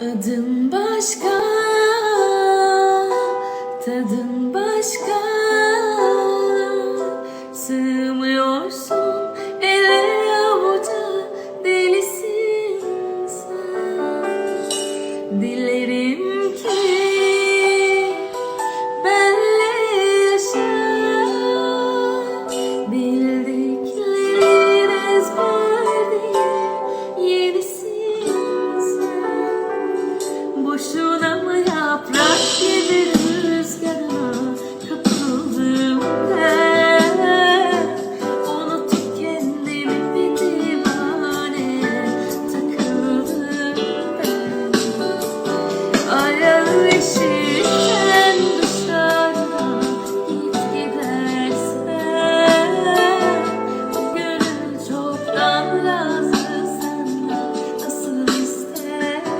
Adın başka, tadın başka. Sığmıyorsun ele avuca delisin sen Boşuna mı yaprak